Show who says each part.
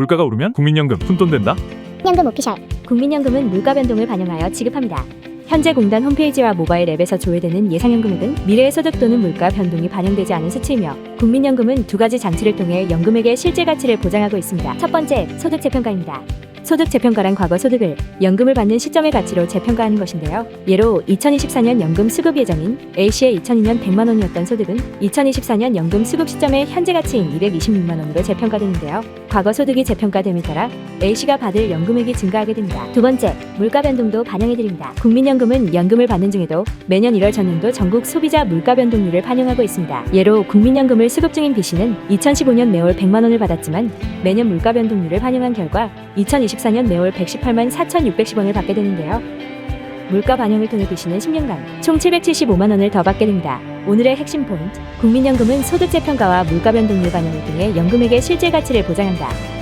Speaker 1: 물가가 오르면 국민연금 푼돈 된다?
Speaker 2: 연금 오피셜
Speaker 3: 국민연금은 물가 변동을 반영하여 지급합니다. 현재 공단 홈페이지와 모바일 앱에서 조회되는 예상연금액은 미래의 소득 또는 물가 변동이 반영되지 않은 수치이며 국민연금은 두 가지 장치를 통해 연금액의 실제 가치를 보장하고 있습니다. 첫 번째, 소득 재평가입니다. 소득 재평가란 과거 소득을 연금을 받는 시점의 가치로 재평가하는 것인데요. 예로 2024년 연금 수급 예정인 A씨의 2002년 100만 원이었던 소득은 2024년 연금 수급 시점의 현재 가치인 226만 원으로 재평가되는데요. 과거 소득이 재평가됨에 따라 A씨가 받을 연금액이 증가하게 됩니다. 두 번째, 물가 변동도 반영해드립니다. 국민연금은 연금을 받는 중에도 매년 1월 전년도 전국 소비자 물가 변동률을 반영하고 있습니다. 예로 국민연금을 수급 중인 B씨는 2015년 매월 100만 원을 받았지만 매년 물가 변동률을 반영한 결과 2024년 매월 118만 4,610원을 받게 되는데요. 물가 반영을 통해 B씨는 10년간 총 775만 원을 더 받게 됩니다. 오늘의 핵심 포인트. 국민연금은 소득 재 평가와 물가 변동률 반영을 통해 연금액의 실제 가치를 보장한다.